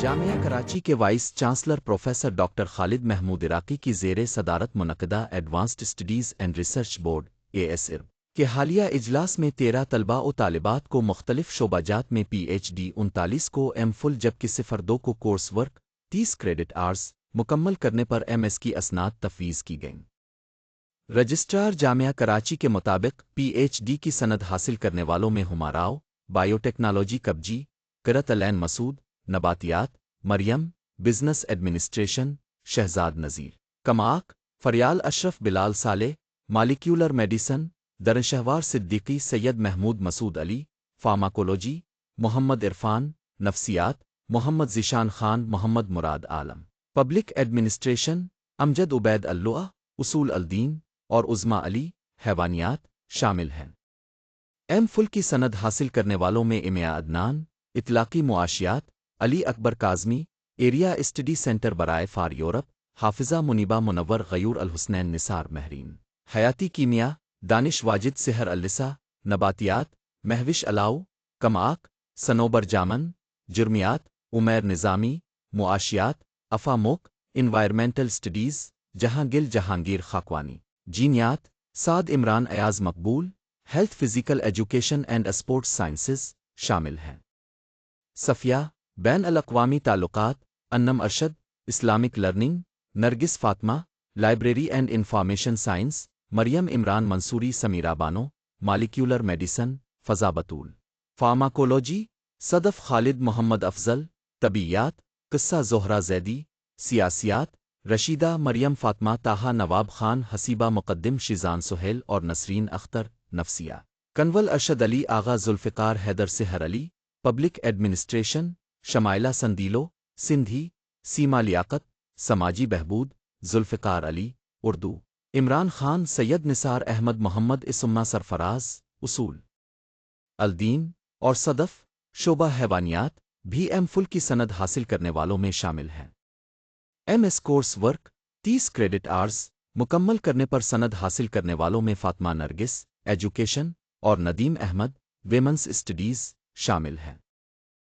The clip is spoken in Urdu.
جامعہ کراچی کے vice chancellor professor doctor Khalid Mahmood Iraqi کی زیر صدارت منعقدہ advanced studies and research board A S R کے حالیہ اجلاس میں تیرہ طلباء و طالبات کو مختلف شعبہ جات میں پی ایچ ڈی انتالیس کو ایم فل جبکہ صفر دو کو کورس ورک، تیس کریڈٹ آرز مکمل کرنے پر ایم ایس کی اسناد تفویض کی گئیں۔ رجسٹرار جامعہ کراچی کے مطابق پی ایچ ڈی کی سند حاصل کرنے والوں میں ہماراؤ، بایوٹیکنالوجی کبجی کرت الین مسعود نباتیات، Maryam, business administration, Shahzad Nazir. کماک، Faryal Ashraf Bilal Saleh molecular medicine Durshahwar Siddiqui Syed Mahmood Masood Ali, pharmacology, Muhammad Irfan, نفسیات، Muhammad Zeeshan Khan, Muhammad Murad Alam. Public administration, Amjad Ubaidullah اصول الدین اور عزما علی، حیوانیات شامل ہیں۔ ایم فل کی سند حاصل کرنے والوں میں امیا عدنان، اطلاقی معاشیات Ali Akbar Kazmi, area study centre برائے فار یورپ، حافظہ منیبہ منور غیور الحسنین نثار مہرین، حیاتی کیمیا، دانش واجد سحر السا نباتیات، مہوش الاؤ کماک سنوبر جامن، جرمیات، عمیر نظامی، معاشیات، افاموک، environmental studies Jahan Gul Jahangir Khakwani, جینیات، Saad Imran Ayaz Maqbool, health physical education and sports sciences شامل ہیں۔ صفیہ بین الاقوامی تعلقات، Anam Arshad, Islamic learning, Nargis Fatima, library and information science, Maryam Imran Mansoori Sumaira Bano molecular medicine, Fiza Batool. Pharmacology, صدف خالد محمد افضل، طبیعیات، قصہ زہرا زیدی، سیاسیات، رشیدہ مریم فاطمہ تاہا نواب خان، حسیبہ مقدم، شیزان سہیل اور نسرین اختر، نفسیہ۔ کنول ارشد علی آغا ذوالفقار، حیدر سحر علی، پبلک ایڈمنسٹریشن شمائلہ سندیلو، سندھی، سیما لیاقت، سماجی بہبود، ذوالفقار علی، اردو۔ عمران خان، سید نثار احمد محمد اسما سرفراز، اصول۔ الدین اور صدف شعبہ حیوانیات بھی ایم فل کی سند حاصل کرنے والوں میں شامل ہیں۔ ایم ایس کورس ورک، تیس کریڈٹ آرز مکمل کرنے پر سند حاصل کرنے والوں میں فاطمہ نرگس، ایجوکیشن اور ندیم احمد ویمنس اسٹڈیز شامل ہیں۔